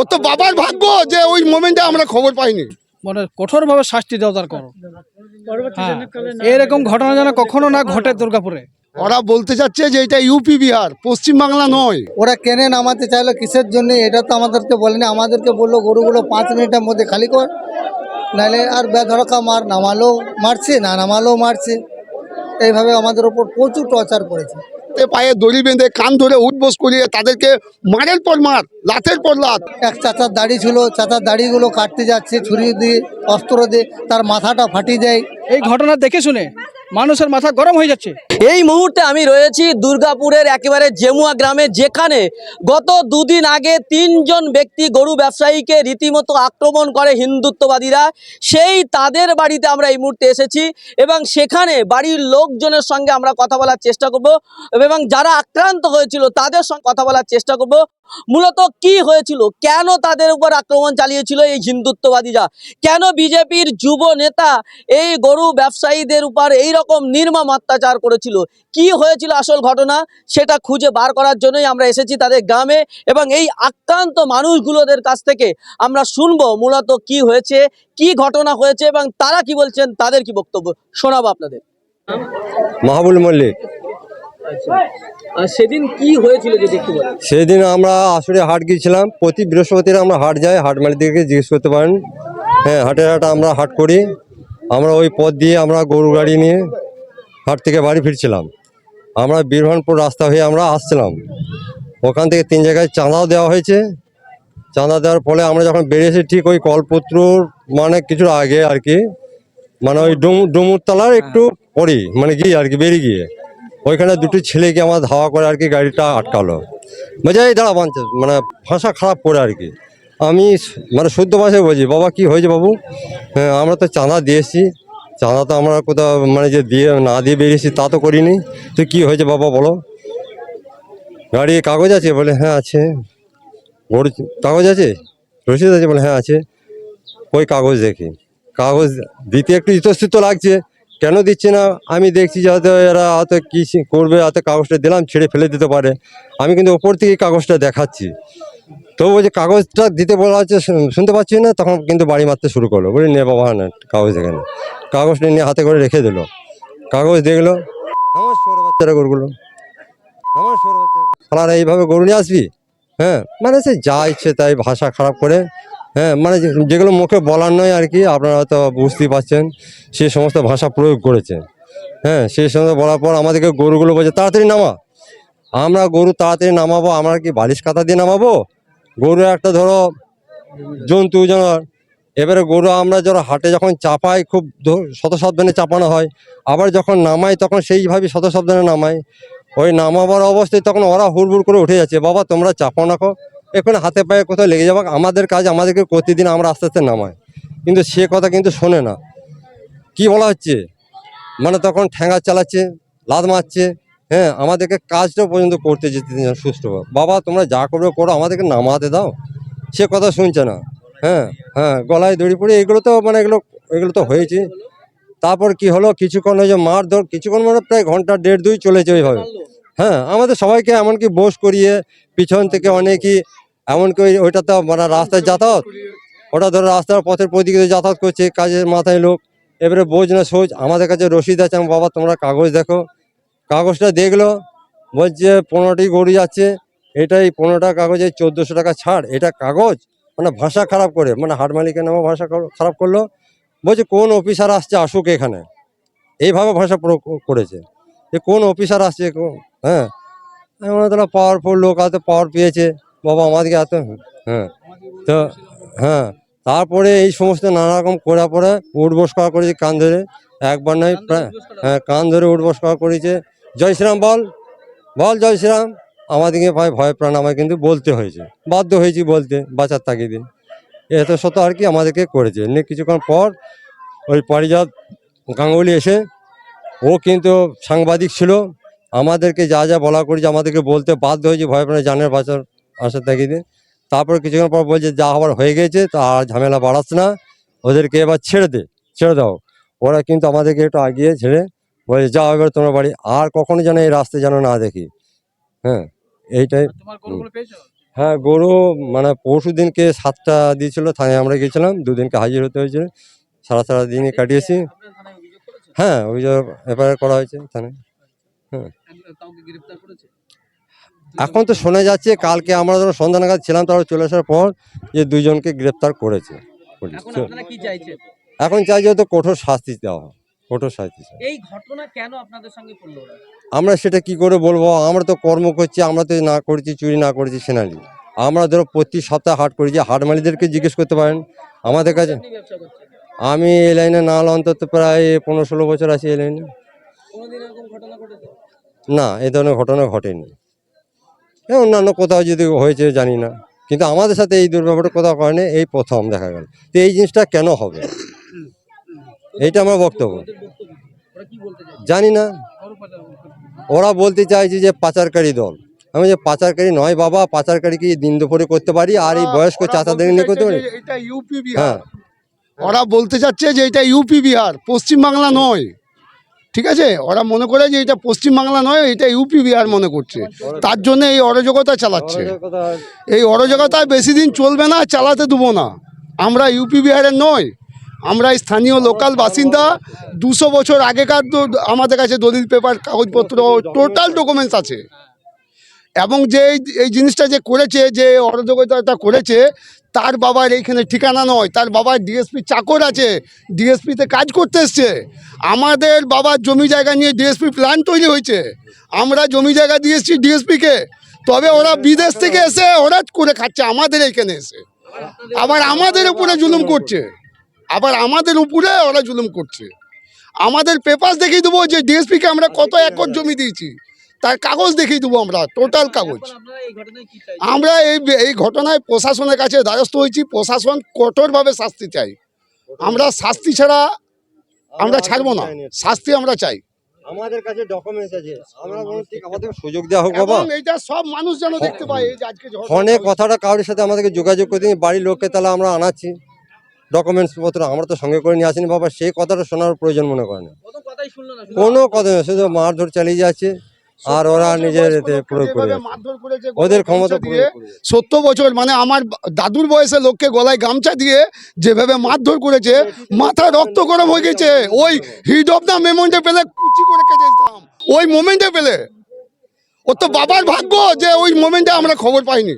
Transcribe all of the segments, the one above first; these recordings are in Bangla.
ও তো বাবার ভাগ্য যে ওই মোমেন্টে আমরা খবর পাইনি। মানে কঠোরভাবে শাস্তি দেওয়া দরকার। হ্যাঁ এরকম ঘটনা যেন কখনো না ঘটে দুর্গাপুরে। ওরা বলতে চাচ্ছে যে এটা ইউপি বিহার পশ্চিম বাংলা নয়। ওরা কেনে নামাতে চাইলো কিসের জন্য এটা তো আমাদেরকে বলেনি। আমাদেরকে বলল গরুগুলো পাঁচ মিনিটের মধ্যে খালি কর। নাহলে আর বেধড়কা মার নামালো মারছে না নামালো মারছে। এইভাবে আমাদের ওপর প্রচুর টর্চার করেছে। হাতে পায়ে দড়ি বেঁধে কান ধরে উঠবোস করিয়ে তাদেরকে মারের পর মার লাথের পর লাথ। এক চাচার দাড়ি ছিল চাচার দাড়িগুলো কাটতে যাচ্ছে ছুরি দিয়ে অস্ত্র দিয়ে তার মাথাটা ফাটিয়ে দেয়। এই ঘটনা দেখে শুনে মানুষের মাথা গরম হয়ে যাচ্ছে। এই মুহূর্তে আমি রয়েছি দুর্গাপুরের একেবারে জেমুয়া গ্রামে, যেখানে গত দুদিন আগে তিনজন ব্যক্তি গরু ব্যবসায়ীকে রীতিমতো আক্রমণ করে হিন্দুত্ববাদীরা। সেই তাদের বাড়িতে আমরা এই মুহূর্তে এসেছি এবং সেখানে বাড়ির লোকজনের সঙ্গে আমরা কথা বলার চেষ্টা করব এবং যারা আক্রান্ত হয়েছিল তাদের সঙ্গে কথা বলার চেষ্টা করব। মূলত কি হয়েছিল? কেন তাদের উপর আক্রমণ চালিয়েছিল এই হিন্দুত্ববাদীরা? কেন বিজেপির যুব নেতা এই গরু ব্যবসায়ীদের উপর এই রকম নির্মম অত্যাচার করেছিল? কি হয়েছিল আসল ঘটনা? সেটা খুঁজে বার করার জন্যই আমরা এসেছি তাদের গ্রামে এবং এই আক্রান্ত মানুষগুলোদের কাছ থেকে আমরা শুনব মূলত কি হয়েছে কি ঘটনা হয়েছে এবং তারা কি বলছেন তাদের কি বক্তব্য? শোনাবো আপনাদের। মাহবুল মল্লিক। আর সেদিন কি হয়েছিল বলেন? সেদিন আমরা আসলে হাট গিয়েছিলাম। প্রতি বৃহস্পতিবার আমরা হাট যাই হাট মালিকদেরকে জিজ্ঞেস করতে পারেন। হ্যাঁ হাটের হাট আমরা হাট করি। আমরা ওই পথ দিয়ে আমরা গরু গাড়ি নিয়ে হাট থেকে বাড়ি ফিরছিলাম। আমরা বীরভানপুর রাস্তা হয়ে আমরা আসছিলাম। ওখান থেকে তিন জায়গায় চাঁদাও দেওয়া হয়েছে। চাঁদা দেওয়ার ফলে আমরা যখন বেরিয়েছি ঠিক ওই কলপত্রর মানে কিছুটা আগে আর কি মানে ওই ডুমুর ডুমুরতলার একটু পরেই মানে গিয়ে আর কি বেরিয়ে গিয়ে। ওইখানে দুটো ছেলেকে আমার ধাওয়া করে আর কি গাড়িটা আটকালো। বলছে এই দাঁড়া, বাঞ্চ মানে ভাষা খারাপ করে আর কি। আমি মানে শুদ্ধ ভাষায় বলছি, বাবা, কি হয়েছে বাবু? হ্যাঁ আমরা তো চাঁদা দিয়েছি। চাঁদা তো আমরা কোথাও মানে যে দিয়ে না দিয়ে বেরিয়েছি তা তো করিনি। তো কি হয়েছে বাবা বলো? গাড়ি কাগজ আছে? বলে হ্যাঁ আছে। ওর কাগজ আছে? রসিদ আছে? বলে হ্যাঁ আছে। ওই কাগজ দেখি। কাগজ দিতে একটু ইতস্তত লাগছে। কেন দিচ্ছে না? আমি দেখছি যে হয়তো এরা হয়তো কী করবে হয়তো কাগজটা দিলাম, ছেড়ে ফেলে দিতে পারে। আমি কিন্তু ওপর থেকে কাগজটা দেখাচ্ছি। তো বলছে কাগজটা দিতে বলা হচ্ছে শুন- শুনতে পাচ্ছি না, তখন কিন্তু বাড়ি মারতে শুরু করল। বলি, নে বাবা না, কাগজ এখানে কাগজটা নিয়ে হাতে করে রেখে দিল। কাগজ দেখল, আমার সরে বাচ্চারা গরুগুলো, আমার সরে বাচ্চা এইভাবে গরু নিয়ে আসবি? হ্যাঁ। মানে সে যা ইচ্ছে তাই ভাষা খারাপ করে হ্যাঁ মানে যেগুলো মুখে বলার নয় আর কি, আপনারা হয়তো বুঝতেই পারছেন, সে সমস্ত ভাষা প্রয়োগ করেছে। হ্যাঁ সেই সমস্ত বলার পর আমাদেরকে গরুগুলো বলছে, তাড়াতাড়ি নামা। আমরা গরু তাড়াতাড়ি নামাবো, আমরা কি বালিশ কাতা দিয়ে নামাবো? গরু একটা ধরো জন্তু জানোয়ার এবারে গরু আমরা যারা হাটে যখন চাপাই খুব শত সাবধানে চাপানো হয়, আবার যখন নামাই তখন সেইভাবে শত সাবধানে নামাই। ওই নামাবার অবস্থায় তখন ওরা হুড়বুড় করে উঠে যাচ্ছে, বাবা, তোমরা চাপো নাকো এখানে হাতে পায়ে কোথাও লেগে যাবে, আমাদের কাজ আমাদেরকে প্রতিদিন আমরা আস্তে আস্তে নামাই। কিন্তু সে কথা কিন্তু শোনে না। কি বলা হচ্ছে? মানে তখন ঠ্যাঙ্গা চালাচ্ছে, লাদ মারছে হ্যাঁ আমাদেরকে কাজটা পর্যন্ত করতে যেতে দিচ্ছে না সুষ্ঠুভাবে বাবা তোমরা যা করবে করো আমাদেরকে নামাতে দাও। সে কথা শুনছে না। হ্যাঁ হ্যাঁ গলায় দড়ি পড়ে এগুলো তো মানে এগুলো এগুলো তো হয়েছে। তারপর কি হলো? কিছুক্ষণ ওই যে মার ধর কিছুক্ষণ মানে প্রায় ঘণ্টা দেড় দুই চলেছে ওইভাবে। হ্যাঁ আমাদের সবাইকে এমনকি বোস করিয়ে পিছন থেকে অনেকই এমনকি ওই ওইটা তো মানে রাস্তায় যাতায়াত। ওটা ধরো রাস্তার পথের প্রদিকে যাতায়াত করছে কাজের মাথায় লোক। এবারে বোঝ না সোজ আমাদের কাছে রসিদ আছে। আমি, বাবা তোমরা কাগজ দেখো। কাগজটা দেখল, বলছে পনেরোটি গরু যাচ্ছে, এটাই পনেরোটা কাগজে চোদ্দোশো টাকা ছাড়, এটা কাগজ? মানে ভাষা খারাপ করে মানে হাট মালিকের নামে ভাষা খারাপ করল। বলছে, কোন অফিসার আসছে, আসুক এখানে। এইভাবে ভাষা প্রয়োগ করেছে। যে কোন অফিসার আসছে হ্যাঁ। আমরা তাহলে পাওয়ারফুল লোক এত পাওয়ার পেয়েছে। বাবা, আমাদেরকে এত হ্যাঁ। তো হ্যাঁ। তারপরে এই সমস্ত নানা রকম করার পরে উঠবস করা করেছে, কান ধরে। একবার নয়, প্রায় হ্যাঁ কান ধরে উঠবস করা করেছে। জয় শ্রীরাম বল। বল জয় শ্রীরাম। আমাদেরকে ভাই ভয় প্রাণ আমায় কিন্তু বলতে হয়েছে। বাধ্য হয়েছি বলতে, বাঁচার তাগিদে। এত শত আর কি আমাদেরকে করেছে। নিয়ে কিছুক্ষণ পর ওই পারিজাত গাঙ্গুলি এসে, ও কিন্তু সাংবাদিক ছিল। আমাদেরকে যা যা বলা করেছে আমাদেরকে বলতে বাধ্য হয়েছে ভয় প্রাণে জানের বাঁচার আশার তাগিদে। তারপরে কিছুক্ষণ পর বলছে, যা হবার হয়ে গেছে, তা আর ঝামেলা বাড়াস না। ওদেরকে এবার ছেড়ে দে, ছেড়ে দাও। ওরা কিন্তু আমাদেরকে একটু আগিয়ে ছেড়ে বলছে যাও এবার তোমার বাড়ি। আর কখনো যেন এই রাস্তায় যেন না দেখি। হ্যাঁ এইটাই। হ্যাঁ গরু মানে পরশু দিনকে সাতটা দিয়েছিল থানায় আমরা গেছিলাম দুদিনকে হাজির হতে হয়েছিল। সারা সারা দিনই কাটিয়েছি। অভিযোগ করেছেন? হ্যাঁ অভিযোগ এফআইআর করা হয়েছে থানায়। গ্রেফতার করেছে? এখন তো শোনা যাচ্ছে কালকে আমরা যখন সন্ধ্যা নাগাদ ছিলাম তারা চলে আসার পর যে দুইজনকে গ্রেপ্তার করেছে এখন চাই যে তো কঠোর শাস্তি দেওয়া হয় চাই। এই ঘটনা কেন আপনাদের সঙ্গে পড়ল আমরা সেটা কি করে বলব? আমরা তো কর্ম করছি আমরা তো না করেছি চুরি না করেছি সেনালি আমরা ধরো প্রতি সপ্তাহে হাট করেছি হাট মালিকদেরকে জিজ্ঞেস করতে পারেন। আমাদের কাছে আমি এই লাইনে না হলে অন্তত প্রায় পনেরো ষোলো বছর আছি এই লাইনে। না এ ধরনের ঘটনা ঘটেনি। এ অন্যান্য কোথাও যদি হয়েছে জানি না। কিন্তু আমাদের সাথে এই দুর্ব্যবহারটা কোথাও করেনি এই প্রথম দেখা গেল। তো এই জিনিসটা কেন হবে? এইটা আমার বক্তব্য। জানি না। ওরা বলতে চাইছে যে পাচারকারী দল। আমি যে পাচারকারী নয় বাবা পাচারকারী কি দিন দুপুরে করতে পারি? আর এই বয়স্ক চাচাদের নিয়ে করতে পারি? হ্যাঁ। ওরা বলতে চাচ্ছে যে এটা ইউপি বিহার পশ্চিম বাংলা নয়। ঠিক আছে? ওরা মনে করে যে এটা পশ্চিম বাংলা নয় এটা ইউপি বিহার মনে করছে। তার জন্য এই অরাজকতা চালাচ্ছে। এই অরাজকতা বেশি দিন চলবে না চালাতে দেবো না। আমরা ইউপি বিহারের নয়। আমরা স্থানীয় লোকাল বাসিন্দা, দুশো বছর আগেকার তো আমাদের কাছে দলিল পেপার, কাগজপত্র টোটাল ডকুমেন্টস আছে। এবং যে এই- এই জিনিসটা যে করেছে, যে অরাজকতাটা করেছে, তার বাবার এইখানে ঠিকানা নয়। তার বাবার ডিএসপি চাকর আছে ডিএসপিতে কাজ করতে এসছে। আমাদের বাবার জমি জায়গা নিয়ে ডিএসপি প্ল্যান তৈরি হয়েছে। আমরা জমি জায়গা দিয়েছি ডিএসপিকে তবে ওরা বিদেশ থেকে এসে ওরা করে খাচ্ছে, আমাদের এইখানে এসে। আবার আমাদের উপরে জুলুম করছে। আবার আমাদের উপরে ওরা জুলুম করছে। আমাদের পেপার দেখিয়ে দেবো যে ডিএসপিকে আমরা কত একর জমি দিয়েছি। তার কাগজ দেখিয়ে দেবো আমরা টোটাল কাগজ। আমরা এই এই ঘটনায় প্রশাসনের কাছে দ্বারস্থ হয়েছি প্রশাসন কঠোরভাবে শাস্তি চাই। আমরা শাস্তি ছাড়া আমরা ছাড়বো না শাস্তি আমরা চাই। আমাদের কাছে ডকুমেন্টস আছে আমরা ঠিক আমাদের সুযোগ দেওয়া হোক বাবা। এবং এটা সব মানুষ যেন দেখতে পায় এই আজকে ফোনে কথাটা কারোর সাথে আমাদেরকে যোগাযোগ করে দিন, বাড়ির লোককে তাহলে আমরা আনাচ্ছি। ডকুমেন্টস পত্র আমরা তো সঙ্গে করে নিয়ে আসিনি বাবা সেই কথাটা শোনার প্রয়োজন মনে করে না। কোনো কথা নেই, শুধু মারধর চালিয়ে যাচ্ছে আর ওরা নিজের এতে প্রয়োগ করে ওদের ক্ষমতা সত্তর বছর মানে আমার দাদুর বয়সে লোককে গলায় গামছা দিয়ে যেভাবে মারধর করেছে মাথা রক্ত গরম হয়ে গেছে ওই হিট অফ দ্য মেমোমেন্টে পেলে কুচি করে কেটে দিতাম ওই মোমেন্টে পেলে। ওর তো বাবার ভাগ্য যে ওই মোমেন্টে আমরা খবর পাইনি।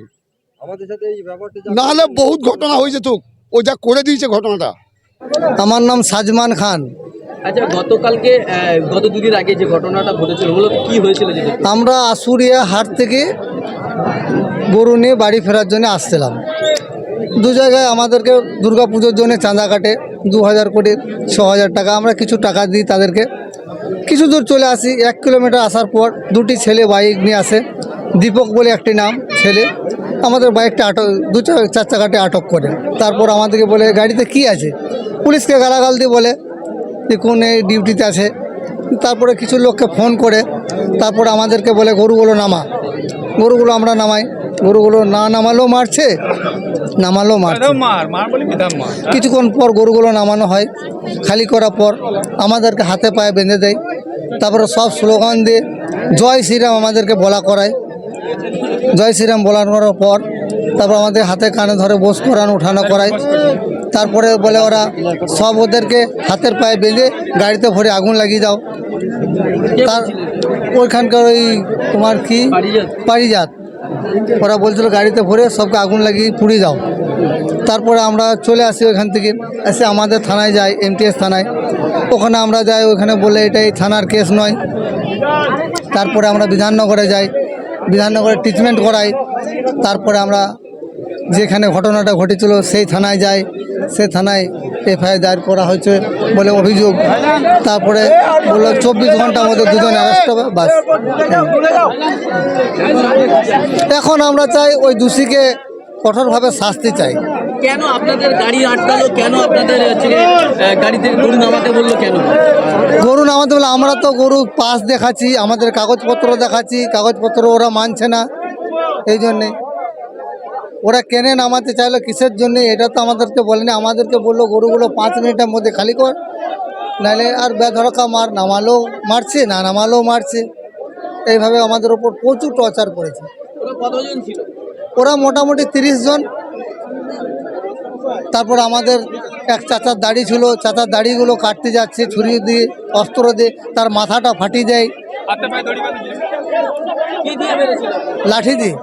আমাদের সাথে এই ব্যাপারটা নাহলে বহুত ঘটনা হয়ে যেত। ও যা করে দিয়েছে ঘটনাটা। আমার নাম সাজমান খান। আচ্ছা গতকালকে গত দুদিন আগে যে ঘটনাটা ঘটেছিল মূলত কি হয়েছিল আমরা আশুরিয়া হাট থেকে গরু নিয়ে বাড়ি ফেরার জন্য আসছিলাম। দু জায়গায় আমাদেরকে দুর্গা পুজোর জন্য চাঁদা কাটে দু হাজার কোটি ছ হাজার টাকা আমরা কিছু টাকা দিই তাদেরকে। কিছু দূর চলে আসি এক কিলোমিটার আসার পর দুটি ছেলে বাইক নিয়ে আসে দীপক বলে একটি নাম ছেলে। আমাদের বাইকটা আটক দু চা- চার চাকাটে আটক করে। তারপর আমাদেরকে বলে গাড়িতে কি আছে? পুলিশকে গালাগাল দিয়ে বলে যে কোন এই ডিউটিতে আছে? তারপরে কিছু লোককে ফোন করে তারপরে আমাদেরকে বলে গরুগুলো নামা। গরুগুলো আমরা নামাই। গরুগুলো না নামালেও মারছে নামালেও মারছে। কিছুক্ষণ পর গরুগুলো নামানো হয়। খালি করার পর আমাদেরকে হাতে পায়ে বেঁধে দেয়। তারপরে সব স্লোগান দিয়ে জয় শ্রীরাম আমাদেরকে বলা করায়। জয় শ্রীরাম বলানোর পর তারপর আমাদের হাতে কানে ধরে বস করানো, উঠানো করায় তারপরে বলে ওরা সব ওদেরকে হাতের পায়ে বেঁধে গাড়িতে ভরে আগুন লাগিয়ে দাও। তার ওইখানকার ওই তোমার কি? পারিজাত? ওরা বলছিল, গাড়িতে ভরে সবকে আগুন লাগিয়ে পুড়িয়ে দাও। তারপরে আমরা চলে আসি ওইখান থেকে। এসে আমাদের থানায় যাই, এমটিএস থানায়। ওখানে আমরা যাই ওখানে বলে এটা এই থানার কেস নয়। তারপরে আমরা বিধাননগরে যাই। বিধাননগরে ট্রিটমেন্ট করাই। তারপরে আমরা যেখানে ঘটনাটা ঘটেছিল, সেই থানায় যাই। সে থানায় এফআইআর দায়ের করা হয়েছে বলে অভিযোগ। তারপরে বলল, চব্বিশ ঘণ্টার মধ্যে দুজন অ্যারেস্ট হবে, বাস। এখন আমরা চাই ওই দোষীকে কঠোরভাবে শাস্তি চাই। কেন আপনাদের গাড়ি আটকালো? কেন আপনাদের হচ্ছে গিয়ে, আহ, গাড়ি থেকে গরু নামাতে বলল কেন? গরু নামাতে বলে আমরা তো গরু পাস দেখাচ্ছি আমাদের কাগজপত্র দেখাচ্ছি কাগজপত্র ওরা মানছে না এই জন্যে। ওরা কেনে নামাতে চাইলো কিসের জন্য এটা তো আমাদেরকে বলেনি। আমাদেরকে বলল গরুগুলো পাঁচ মিনিটের মধ্যে খালি কর নাহলে আর বেধড়কা মার নামালেও মারছে না নামালেও মারছে। এইভাবে আমাদের ওপর প্রচুর টর্চার করেছে। ওরা ওরা মোটামুটি তিরিশ জন। তারপর আমাদের এক চাচার দাড়ি ছিল চাচার দাড়িগুলো কাটতে যাচ্ছে ছুরি দিয়ে অস্ত্র দিয়ে তার মাথাটা ফাটিয়ে যায় কি দিয়ে মেরেছিল লাঠি দিয়ে।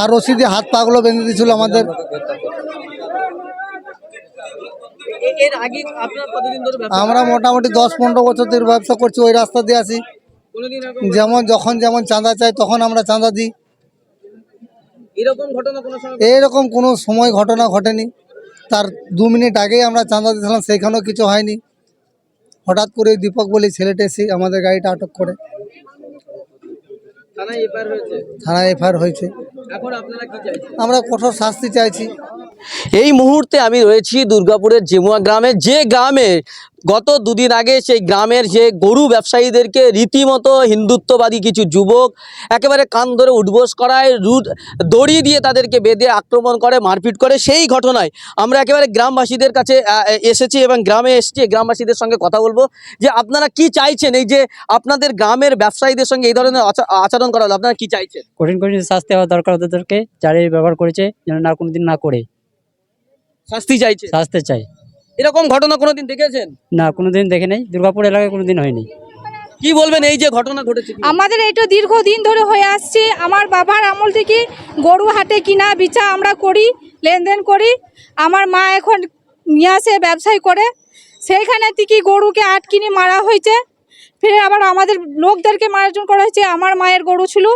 আর রশি দিয়ে হাত পাগুলো বেঁধে দিয়েছিল আমাদের। আমরা মোটামুটি দশ পনেরো বছর ধরে ব্যবসা করছি ওই রাস্তা দিয়ে আসি যেমন যখন যেমন চাঁদা চাই তখন আমরা চাঁদা দিই। এরকম ঘটনা কোনো সময় এইরকম কোনো সময় ঘটনা ঘটেনি। তার দু মিনিট আগেই আমরা চাঁদা দিয়েছিলাম সেইখানেও কিছু হয়নি। হঠাৎ করে দীপক বলে ছেলেটা এসে আমাদের গাড়িটা আটক করে। থানায় এফআইআর হয়েছে। আমরা কঠোর শাস্তি চাইছি। এই মুহূর্তে আমি রয়েছি দুর্গাপুরের জেমুয়া গ্রামে। যে গ্রামে গত দুদিন আগে সেই গ্রামের যে গরু ব্যবসায়ীদেরকে রীতিমতো হিন্দুত্ববাদী কিছু যুবক একেবারে কান ধরে উঠবোস করায় রুট দড়ি দিয়ে তাদেরকে বেঁধে আক্রমণ করে মারপিট করে সেই ঘটনায় আমরা একেবারে গ্রামবাসীদের কাছে এসেছি এবং গ্রামে এসেছি। গ্রামবাসীদের সঙ্গে কথা বলব যে আপনারা কি চাইছেন? এই যে আপনাদের গ্রামের ব্যবসায়ীদের সঙ্গে এই ধরনের আচা- আচরণ করা হলো আপনারা কি চাইছেন? কঠিন কঠিন শাস্তি হওয়া দরকার ওদেরকে যারা এই ব্যবহার করেছে যেন না কোনোদিন না করে। শাস্তি চাইছে? শাস্তি চাই। এরকম ঘটনা কোনোদিন দেখেছেন? না কোনোদিন দেখে নেই। দুর্গাপুর এলাকায় কোনোদিন হয়নি। কি বলবেন এই যে ঘটনা ঘটেছে? কি? আমাদের এটা দীর্ঘদিন ধরে হয়ে আসছে। আমার বাবার আমল থেকে গরু হাটে কিনা বিচা আমরা করি লেনদেন করি। আমার মা এখন নিয়ে আসে ব্যবসায় করে। সেইখানে থেকে গরুকে আটকিনি মারা হয়েছে। ফিরে আবার আমাদের লোকদেরকে মারাজন করা হয়েছে। আমার মায়ের গরু ছিল।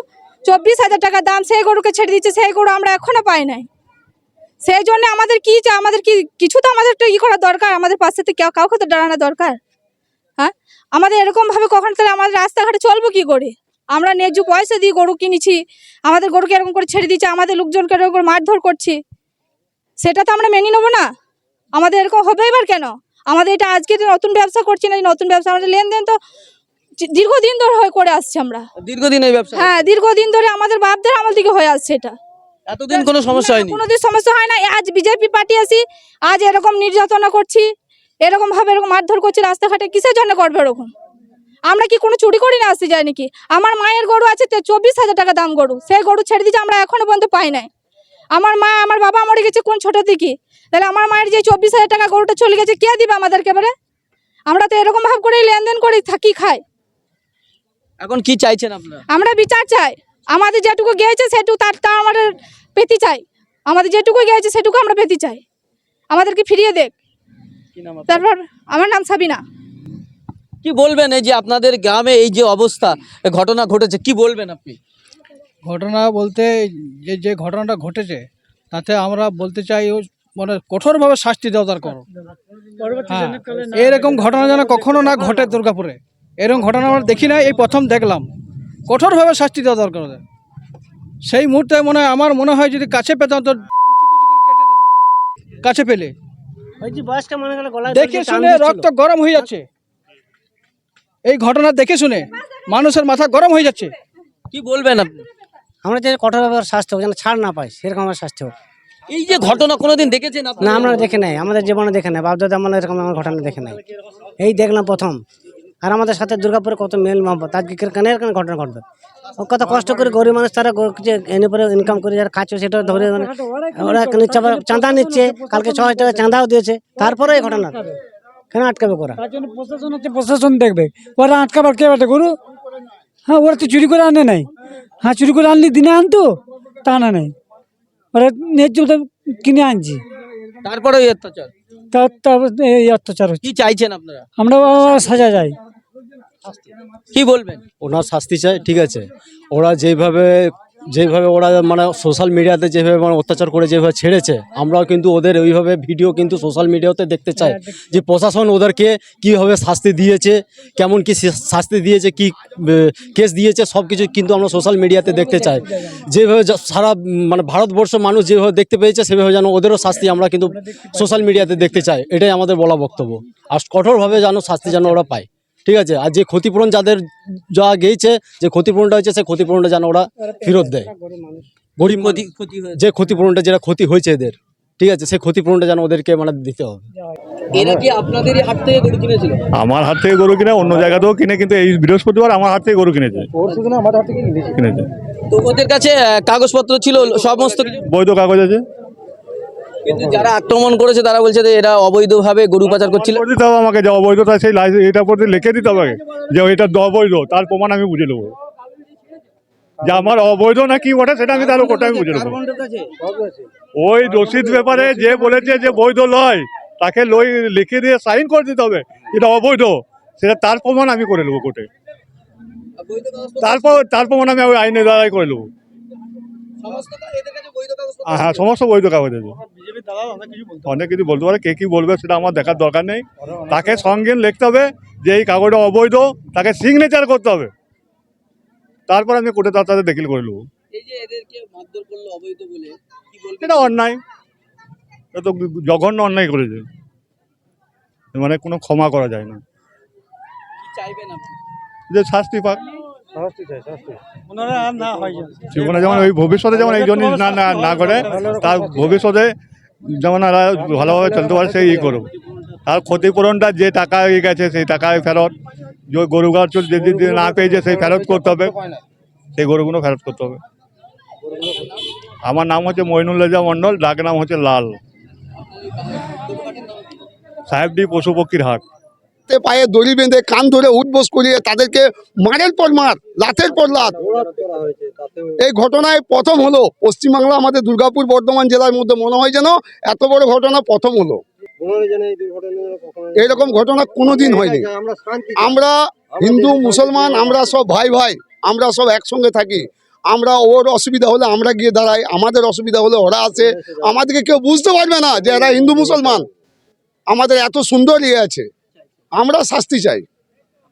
চব্বিশ হাজার টাকা দাম, সেই গরুকে ছেড়ে দিচ্ছে, সেই গরু আমরা এখনও পাই নাই। সেই জন্য আমাদের কি চা- আমাদের কি, কিছু তো আমাদের একটু ই করা দরকার, আমাদের পাশে কেউ- কাউকে তো দাঁড়ানো দরকার। হ্যাঁ? আমাদের এরকমভাবে কখন তাহলে আমাদের রাস্তাঘাটে চলবো কি করে? আমরা ন্যায্য পয়সা দিয়ে গরু কিনেছি, আমাদের গরুকে এরকম করে ছেড়ে দিচ্ছে, আমাদের লোকজনকে এরকম করে মারধর করছি। সেটা তো আমরা মেনে নেব না। আমাদের এরকম হবে এবার কেন? আমাদের এটা আজকে নতুন ব্যবসা করছি না নতুন ব্যবসা, আমাদের লেনদেন তো দীর্ঘদিন ধরে হয়ে করে আসছি আমরা। দীর্ঘদিন এই ব্যবসা হ্যাঁ দীর্ঘদিন ধরে আমাদের বাপদের আমল থেকে হয়ে আসছে এটা। এতদিন কোনো সমস্যা হয়নি? কোনোদিন সমস্যা হয় না আজ বিজেপি পার্টি আসি আজ এরকম নির্যাতনা করছি এরকম ভাবে এরকম মারধর করছি রাস্তাঘাটে কিসের জন্য করবে এরকম? আমরা কি কোনো চুরি করি না আসতে যাই নাকি আমার মায়ের গরু আছে তো চব্বিশ হাজার টাকা দাম গরু। সেই গরু ছেড়ে দিয়েছে আমরা এখনও পর্যন্ত পাই নাই। আমার মা আমার বাবা মরে গেছে কোন ছোট থেকে তাহলে আমার মায়ের যে চব্বিশ হাজার টাকা গরুটা চলে গেছে কে দিবে আমাদেরকে এবারে? আমরা তো এরকম ভাব করেই লেনদেন করি থাকি খাই। এখন কি চাইছেন আপনারা? আমরা বিচার চাই। আমাদের যেটুকু গিয়েছে সেটুকু তার তা আমাদের পেতে চাই। আমাদের যেটুকু গিয়েছে সেটুকু আমরা পেতে চাই। আমাদেরকে ফিরিয়ে দেখ। কি নাম আপনার? তারপর আমার নাম সাবিনা। কি বলবেন এই যে আপনাদের গ্রামে এই যে অবস্থা এ ঘটনা ঘটেছে কি বলবেন আপনি? ঘটনা বলতে যে যে ঘটনাটা ঘটেছে তাতে আমরা বলতে চাই ও মানে কঠোরভাবে শাস্তি দেওয়া দরকার। হ্যাঁ এরকম ঘটনা যেন কখনো না ঘটে দুর্গাপুরে। এরকম ঘটনা আমরা দেখি না এই প্রথম দেখলাম। কঠোরভাবে শাস্তি দেওয়া দরকার ওদের। সেই মুহূর্তে মনে হয় আমার মনে হয় যদি কাছে পেতাম তো। কাছে পেলে। দেখে শুনে রক্ত গরম হয়ে যাচ্ছে। এই ঘটনা দেখে শুনে মানুষের মাথা গরম হয়ে যাচ্ছে। কি বলবেন আপনি? আমরা যে কঠোরভাবে শাস্তি হোক যেন ছাড় না পাই সেরকম আমার শাস্তি হোক। এই যে ঘটনা কোনোদিন দেখেছেন আপনি না আমরা দেখে নাই আমাদের জীবনে দেখে নাই বাপদাদা আমলে এরকম আমার ঘটনা দেখে নাই। এই দেখলাম প্রথম। আর আমাদের সাথে দুর্গাপুরে কত মেল মহব্বত। আজকে কেন এরকম ঘটনা ঘটবে? ও কত কষ্ট করে গরিব মানুষ তারা এনে পরে ইনকাম করে যারা খাচ্ছে সেটা ধরে মানে ওরা নিচ্ছে আবার চাঁদা নিচ্ছে কালকে ছ হাজার টাকা চাঁদাও দিয়েছে। তারপরে এই ঘটনা। কেন আটকাবে জন্য প্রশাসন হচ্ছে প্রশাসন দেখবে। ওরা আটকাবার কে বাটে গরু? হ্যাঁ ওরা তো চুরি করে আনে নাই। হ্যাঁ চুরি করে আনলি দিনে আনতো তা না নাই। ওরা ন্যায্য কিনে আনছি। তারপরে এই অত্যাচার? এই অত্যাচার হচ্ছে। কি চাইছেন আপনারা? আমরা সাজা যাই কি বলবেন? ওনার শাস্তি চাই, ঠিক আছে। ওরা যেভাবে যেভাবে ওরা মানে সোশ্যাল মিডিয়াতে যেভাবে মানে অত্যাচার করে যেভাবে ছেড়েছে আমরাও কিন্তু ওদের ওইভাবে ভিডিও কিন্তু সোশ্যাল মিডিয়াতে দেখতে চাই যে প্রশাসন ওদেরকে কীভাবে শাস্তি দিয়েছে, কেমন কি শাস্তি দিয়েছে, কি কেস দিয়েছে সব কিছু কিন্তু আমরা সোশ্যাল মিডিয়াতে দেখতে চাই। যেভাবে সারা মানে ভারতবর্ষ মানুষ যেভাবে দেখতে পেয়েছে, সেভাবে যেন ওদেরও শাস্তি আমরা কিন্তু সোশ্যাল মিডিয়াতে দেখতে চাই, এটাই আমাদের বলা বক্তব্য। আর কঠোরভাবে যেন শাস্তি যেন ওরা পায়। ঠিক আছে? আর যে ক্ষতিপূরণ যাদের যা গেছে যে ক্ষতিপূরণটা হয়েছে সেই ক্ষতিপূরণটা যেন ওরা ফেরত দেয়। গরিব যে ক্ষতিপূরণটা যেটা ক্ষতি হয়েছে এদের ঠিক আছে? সেই ক্ষতিপূরণটা যেন ওদেরকে মানে দিতে হবে। এরা কি আপনাদেরই হাট থেকে গরু কিনেছিল? আমার হাত থেকে গরু কিনে অন্য জায়গাতেও কিনে কিন্তু এই বৃহস্পতিবার আমার হাত থেকে গরু কিনেছে। কিনেছে। তো ওদের কাছে কাগজপত্র ছিল সমস্ত বৈধ কাগজ আছে। কিন্তু যারা আক্রমণ করেছে তারা বলছে যে এরা অবৈধভাবে গরু পাচার করছিল। করে দিতে হবে আমাকে যে অবৈধতা সেই লাইসেন্স এটা পড়তে লিখে দিতে হবে যে এটা অবৈধ তার প্রমাণ আমি বুঝে নেব। যে আমার অবৈধ না কি ওটা সেটা আমি তাহলে কোথায় বুঝে নেব। ওই রসিদ ব্যাপারে যে বলেছে যে বৈধ লয় তাকে লই লিখে দিয়ে সাইন করে দিতে হবে এটা অবৈধ সেটা তার প্রমাণ আমি করে নেব কোর্টে। তারপর তার প্রমাণ আমি ওই আইনের দ্বারাই করে নেব। হ্যাঁ সমস্ত বৈধ কাগজ আছে অনেক কিছু বলতে পারে কে কি বলবে সেটা আমার দেখার দরকার নেই। তাকে সঙ্গে লিখতে হবে যে এই কাগজটা অবৈধ তাকে সিগনেচার করতে হবে। তারপর আমি কোর্টে তার সাথে দেখিল করে নেব। এটা অন্যায়। এটা তো জঘন্য অন্যায় করেছে। মানে কোনো ক্ষমা করা যায় না। যে শাস্তি পাক। জীবনে যেমন ওই ভবিষ্যতে যেমন এই জন্য না না না করে তার ভবিষ্যতে যেমন ভালোভাবে চলতে পারে সেই ই করুক। আর ক্ষতিপূরণটা যে টাকা হয়ে গেছে সেই টাকা ফেরত যে গরু গাছ যদি না পেয়েছে সেই ফেরত করতে হবে। সেই গরুগুলো ফেরত করতে হবে। আমার নাম হচ্ছে মইনুল রেজা মণ্ডল ডাক নাম হচ্ছে লাল। সাহেবডি পশু পক্ষীর হাট। হাতে পায়ে দড়ি বেঁধে কান ধরে উঠবোস করিয়ে তাদেরকে মারের পর মার লাথের পর লাথ এই ঘটনায় প্রথম হলো পশ্চিমবাংলা, আমাদের দুর্গাপুর, বর্ধমান জেলার মধ্যে। মনে হয় যেন এত বড় ঘটনা প্রথম হলো। এরকম ঘটনা কোনোদিন হয়নি। আমরা হিন্দু, মুসলমান, আমরা সব ভাই ভাই, আমরা সব একসঙ্গে থাকি। আমরা ওর অসুবিধা হলে আমরা গিয়ে দাঁড়াই, আমাদের অসুবিধা হলে ওরা আছে আমাদেরকে কেউ বুঝতে পারবে না যে এরা হিন্দু, মুসলমান। আমাদের এত সুন্দর ইয়ে আছে। আমরা শাস্তি চাই।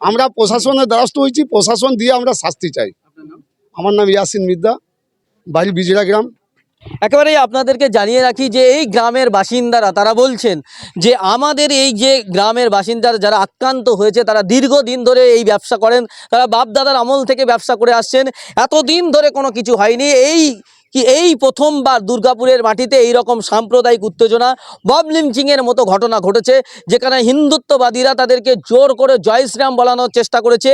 আমরা প্রশাসনের দ্বারস্থ হয়েছি প্রশাসন দিয়ে আমরা শাস্তি চাই। আমার নাম ইয়াসিন মিদ্দা বাড়ি বিজড়া গ্রাম। একেবারেই আপনাদেরকে জানিয়ে রাখি যে এই গ্রামের বাসিন্দারা তারা বলছেন যে আমাদের এই যে গ্রামের বাসিন্দারা যারা আক্রান্ত হয়েছে তারা দীর্ঘদিন ধরে এই ব্যবসা করেন। তারা বাপদাদার আমল থেকে ব্যবসা করে আসছেন। এতদিন ধরে কোনো কিছু হয়নি। এই কি এই প্রথমবার দুর্গাপুরের মাটিতে এই রকম সাম্প্রদায়িক উত্তেজনা, বব লিঞ্চিংয়ের মতো ঘটনা ঘটেছে, যেখানে হিন্দুত্ববাদীরা তাদেরকে জোর করে জয় শ্রীরাম বলানোর চেষ্টা করেছে।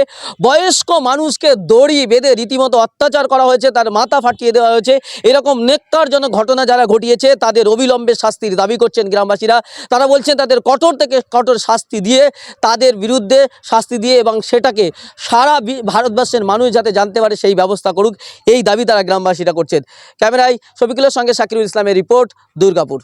বয়স্ক মানুষকে দড়ি বেঁধে রীতিমতো অত্যাচার করা হয়েছে, তার মাথা ফাটিয়ে দেওয়া হয়েছে। এরকম নেককারজনক ঘটনা যারা ঘটিয়েছে, তাদের অবিলম্বে শাস্তির দাবি করছেন গ্রামবাসীরা। তারা বলছেন, তাদের কঠোর থেকে কঠোর শাস্তি দিয়ে, তাদের বিরুদ্ধে শাস্তি দিয়ে এবং সেটাকে সারা ভারতবর্ষের মানুষ যাতে জানতে পারে, সেই ব্যবস্থা করুক, এই দাবি তারা গ্রামবাসীরা করছেন। ক্যামেরায় শফিকুলের সঙ্গে শাকিরুল ইসলামের রিপোর্ট দুর্গাপুর।